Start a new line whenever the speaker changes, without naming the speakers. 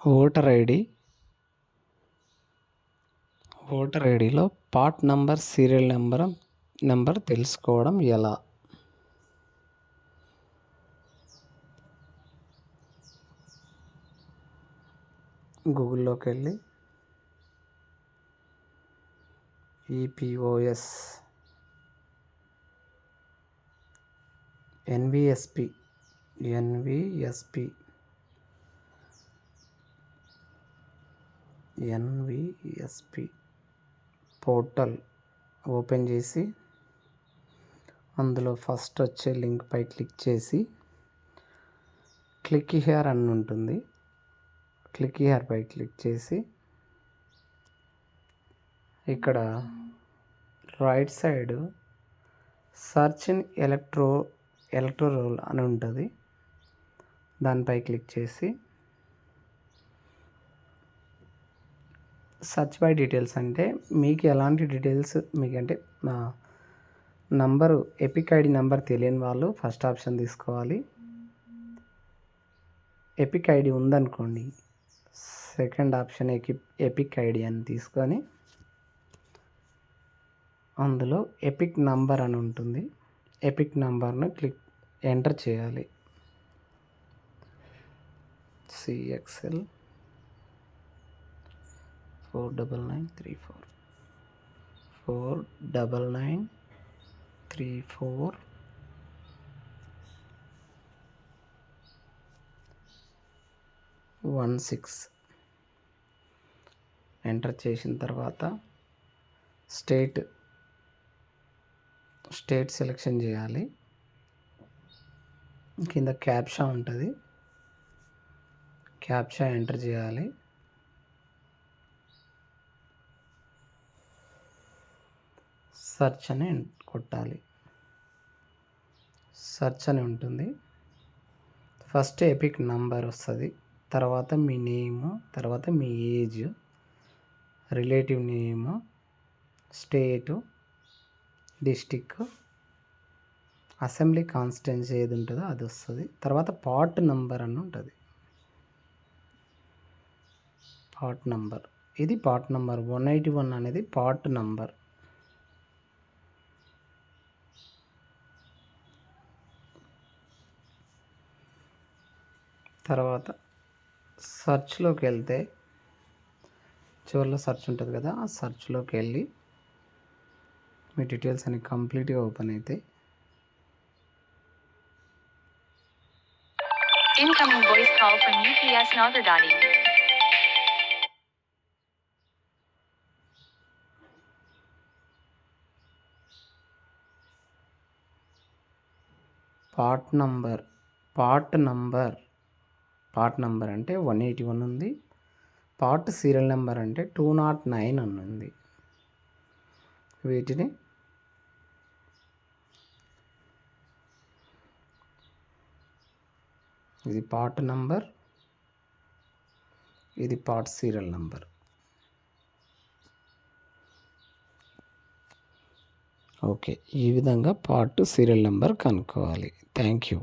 Voter ID. Voter ఐడిలో part number serial number number తెలుసుకోవడం ఎలా? గూగుల్లోకి వెళ్ళి ఈపిఓఎస్ N V S P N V S P N V S P portal open చేసి అందులో first వచ్చే లింక్పై క్లిక్ చేసి క్లిక్ హియర్ అని ఉంటుంది. క్లిక్ హియర్పై క్లిక్ చేసి ఇక్కడ right side search in electro electoral అని ఉంటుంది. దానిపై క్లిక్ చేసి సర్చ్ బై డీటెయిల్స్ అంటే మీకు ఎలాంటి డీటెయిల్స్ మీకు అంటే నంబరు ఎపిక్ ఐడి నెంబర్ తెలియని వాళ్ళు ఫస్ట్ ఆప్షన్ తీసుకోవాలి. ఎపిక్ ఐడి ఉందనుకోండి సెకండ్ ఆప్షన్ ఎకి ఎపిక్ ఐడి అని తీసుకొని అందులో ఎపిక్ నంబర్ అని ఉంటుంది. ఎపిక్ నంబర్ను క్లిక్ ఎంటర్ చేయాలి. C X L four double nine three four. Four double nine three four one six. Enter చేసిన తర్వాత స్టేట్ స్టేట్ సెలెక్షన్ చేయాలి. కింద క్యాప్షా ఉంటుంది. క్యాప్షా ఎంటర్ చేయాలి. సెర్చ్ అని కొట్టాలి. సెర్చ్ అని ఉంటుంది. ఫస్ట్ ఎపిక్ నంబర్ వస్తుంది. తర్వాత మీ నేము తర్వాత మీ age relative name state district assembly constituency ఏది ఉంటుందో అది వస్తుంది. తర్వాత పార్ట్ నంబర్ అని ఉంటుంది. Part number. ఇది part number one eighty one అనేది పార్ట్ నంబర్. తర్వాత సర్చ్లోకి వెళ్తే చివరిలో సర్చ్ ఉంటుంది కదా ఆ సర్చ్లోకి వెళ్ళి మీ డీటెయిల్స్ అన్ని కంప్లీట్గా ఓపెన్ అయితే. Part number part number part number అంటే వన్ ఎయిటీ వన్ ఉంది. పార్ట్ సీరియల్ నెంబర్ అంటే టూ నాట్ నైన్ అని ఉంది. వీటిని ఇది పార్ట్ నంబర్ ఇది పార్ట్ సీరియల్ నెంబర్. ఓకే ఈ విధంగా పార్ట్ సీరియల్ నెంబర్ కనుక్కోవాలి. Thank you.